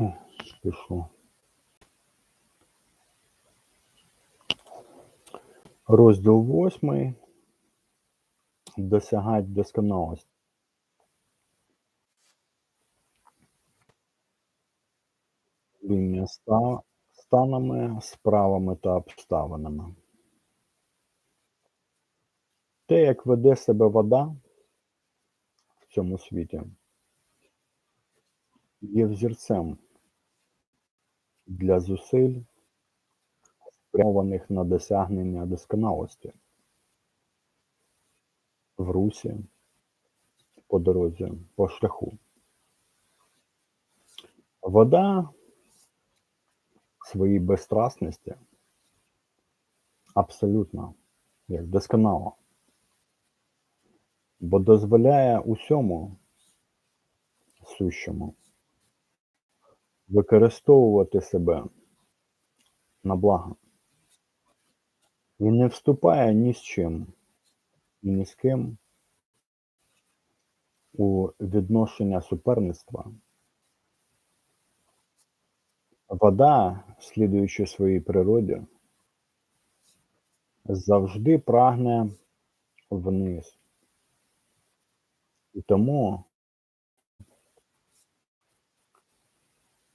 О, пішло. Розділ восьмий. Досягать досконалості. Лінія станами, справами та обставинами. Те, як веде себе вода в цьому світі, є взірцем для зусиль, спрямованих на досягнення досконалості в русі, по дорозі, по шляху. Вода своїй безстрасності абсолютно як досконала, бо дозволяє усьому сущому використовувати себе на благо і не вступає ні з чим і ні з ким у відношення суперництва. Вода, слідуючи своїй природі, завжди прагне вниз. І тому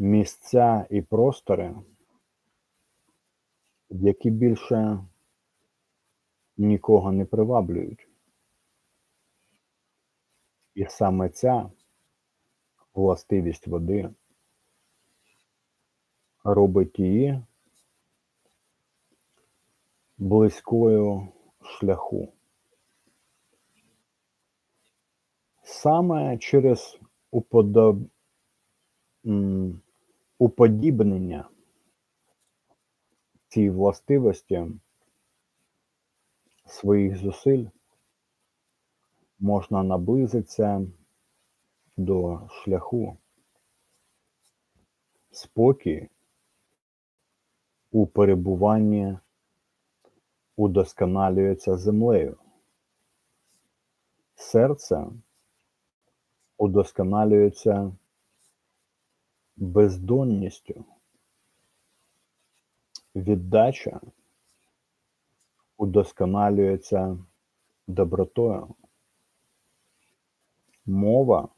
місця і простори, які більше нікого не приваблюють. І саме ця властивість води робить її близькою шляху. Саме через уподоб... уподібнення цій властивості своїх зусиль можна наблизитися до шляху спокій у перебуванні удосконалюється землею. Серце удосконалюється бездонністю. Віддача удосконалюється добротою. Мова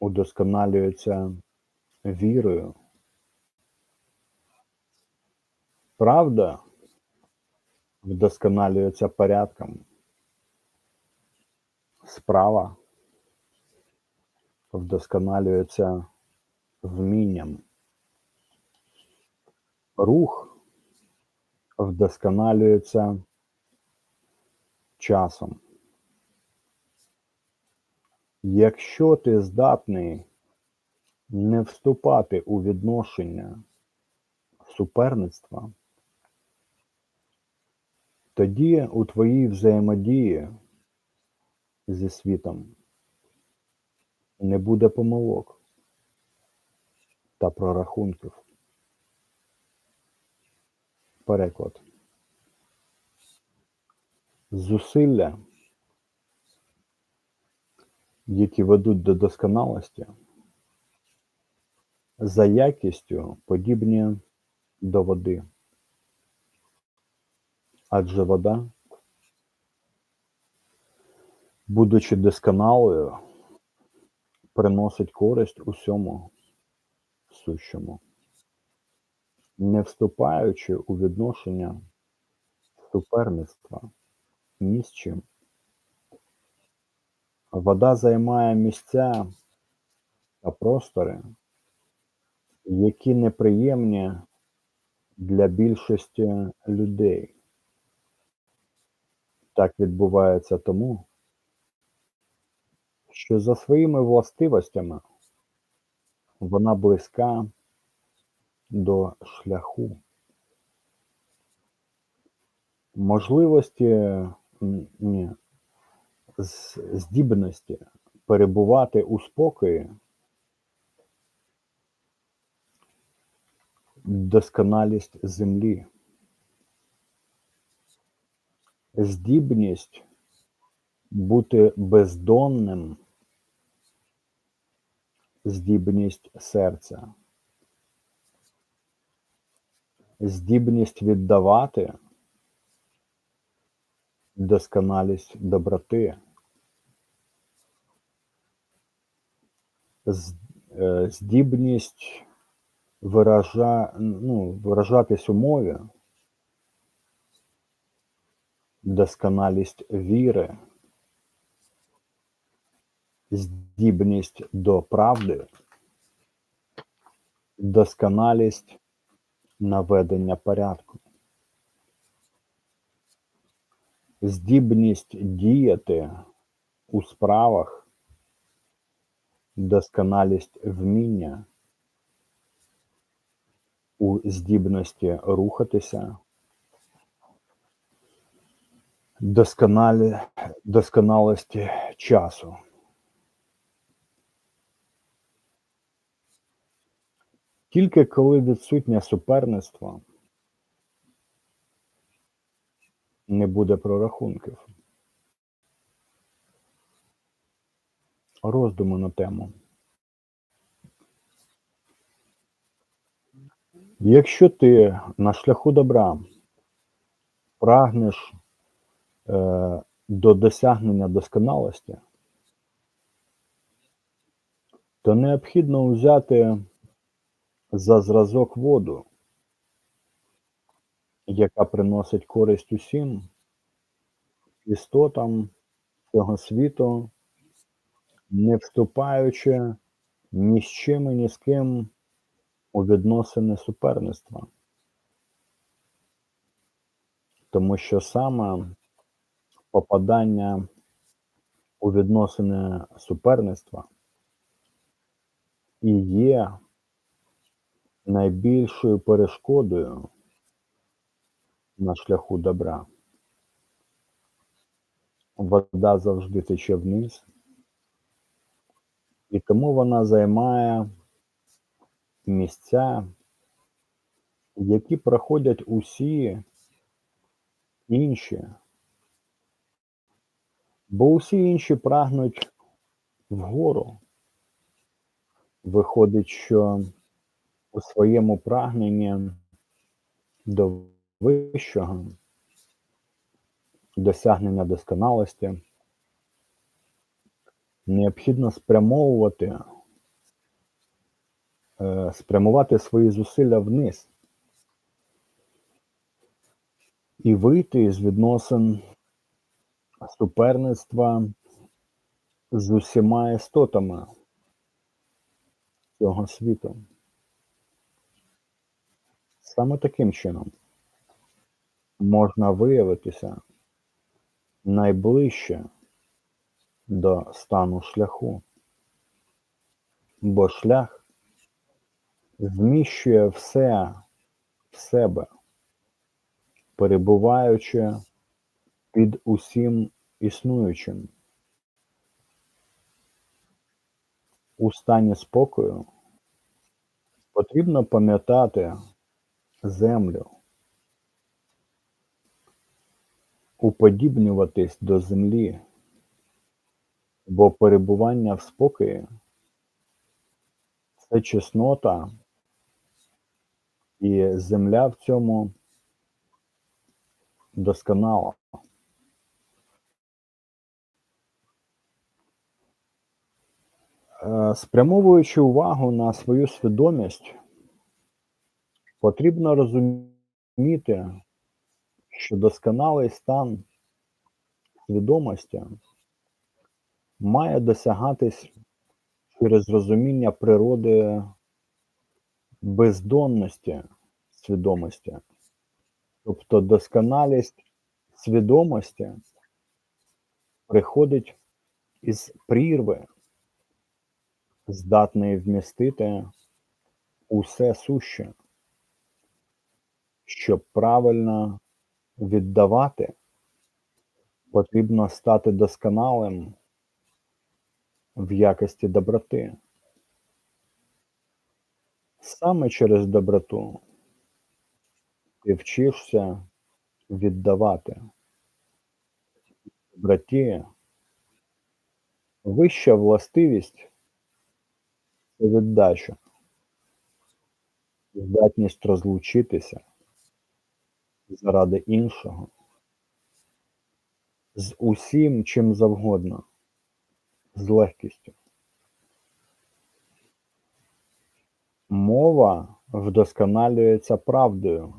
удосконалюється вірою. Правда вдосконалюється порядком. Справа вдосконалюється вмінням. Рух вдосконалюється часом. Якщо ти здатний не вступати у відношення суперництва, тоді у твоїй взаємодії зі світом не буде помилок та прорахунків. Переклад. Зусилля, які ведуть до досконалості, за якістю подібні до води. Адже вода, будучи досконалою, приносить користь усьому сущому, не вступаючи у відношення суперництва ні з чим. Вода займає місця та простори, які неприємні для більшості людей. Так відбувається тому, що за своїми властивостями вона близька до шляху. Можливості ні, здібності перебувати у спокої досконалість землі, здібність бути бездонним здібність серця, здібність віддавати, досконалість доброти, е, здібність виража, ну, виражатись у мові, досконалість віри, здібність до правди, досконалість наведення порядку, здібність діяти у справах, досконалість вміння. У здібності рухатися, досконалі, досконалості часу. Тільки коли відсутнє суперництво, не буде прорахунків. Роздуми на тему. Якщо ти на шляху добра прагнеш е, до досягнення досконалості, то необхідно взяти за зразок воду, яка приносить користь усім істотам цього світу, не вступаючи ні з чим і ні з ким у відносини суперництва. Тому що саме попадання у відносини суперництва і є найбільшою перешкодою на шляху добра. Вода завжди тече вниз, і тому вона займає місця, які проходять усі інші, бо усі інші прагнуть вгору. Виходить, що у своєму прагненні до вищого досягнення досконалості необхідно спрямовувати, е, спрямувати свої зусилля вниз і вийти з відносин суперництва з усіма істотами цього світу. Саме таким чином можна виявитися найближче до стану шляху, бо шлях вміщує все в себе, перебуваючи під усім існуючим. У стані спокою потрібно пам'ятати землю, уподібнюватись до землі, бо перебування в спокої це чеснота, і земля в цьому досконала. Е, Спрямовуючи увагу на свою свідомість, потрібно розуміти, що досконалий стан свідомості має досягатись через розуміння природи бездонності свідомості. Тобто досконалість свідомості приходить із прірви, здатної вмістити усе суще, щоб правильно віддавати, потрібно стати досконалим в якості доброти. Саме через доброту ти вчишся віддавати. Доброті вища властивість це віддача. Здатність розлучитися заради іншого. З усім, чим завгодно. З легкістю. Мова вдосконалюється правдою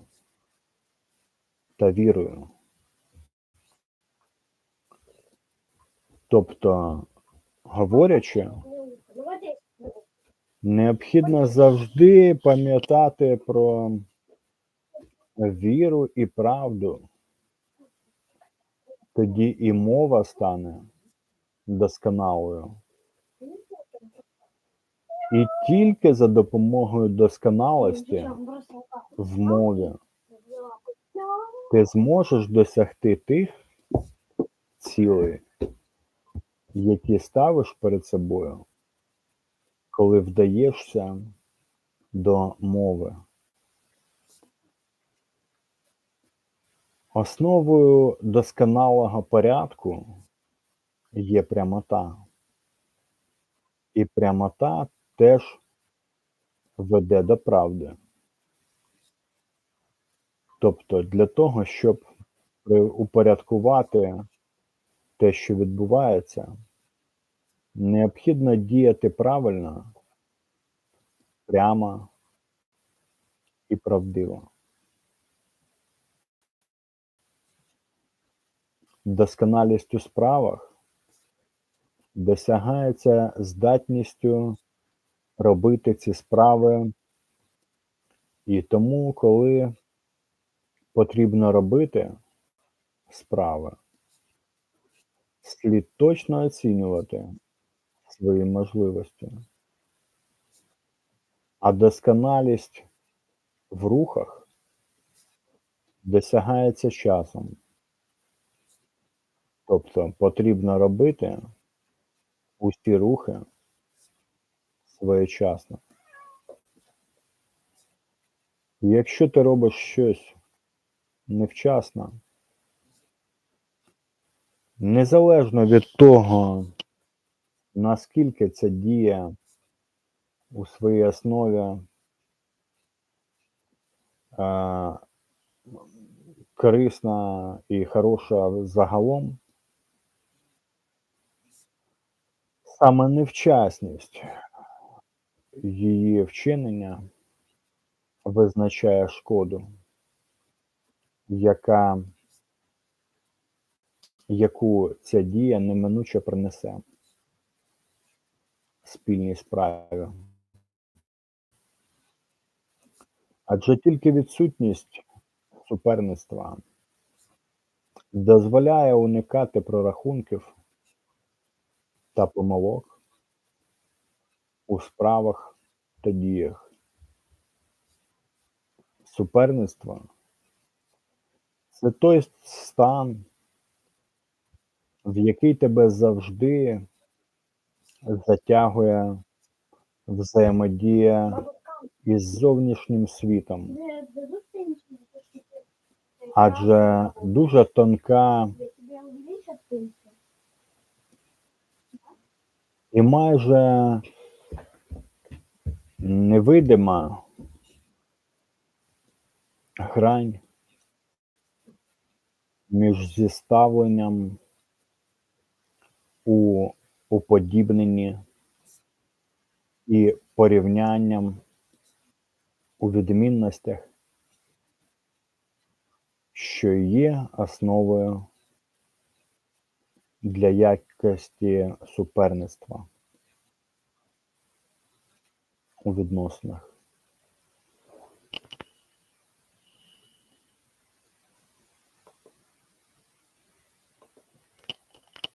та вірою. Тобто, говорячи, необхідно завжди пам'ятати про віру і правду. Тоді і мова стане досконалою. І тільки за допомогою досконалості в мові ти зможеш досягти тих цілей, які ставиш перед собою, коли вдаєшся до мови. Основою досконалого порядку є прямота. І прямота теж веде до правди. Тобто для того, щоб упорядкувати те, що відбувається, необхідно діяти правильно, прямо і правдиво. Досконалість у справах досягається здатністю робити ці справи. І тому, коли потрібно робити справи, слід точно оцінювати свої можливості. А досконалість в рухах досягається часом. Тобто потрібно робити усі рухи своєчасно. Якщо ти робиш щось невчасно, незалежно від того, наскільки ця дія у своїй основі е, корисна і хороша загалом, саме невчасність її вчинення визначає шкоду, яка, яку ця дія неминуче принесе спільній справі. Адже тільки відсутність суперництва дозволяє уникати прорахунків та помилок у справах та діях. Суперництво це той стан, в який тебе завжди затягує взаємодія із зовнішнім світом. Адже дуже тонка і майже невидима грань між зіставленням у уподібненні і порівнянням у відмінностях, що є основою для якості суперництва у відносинах.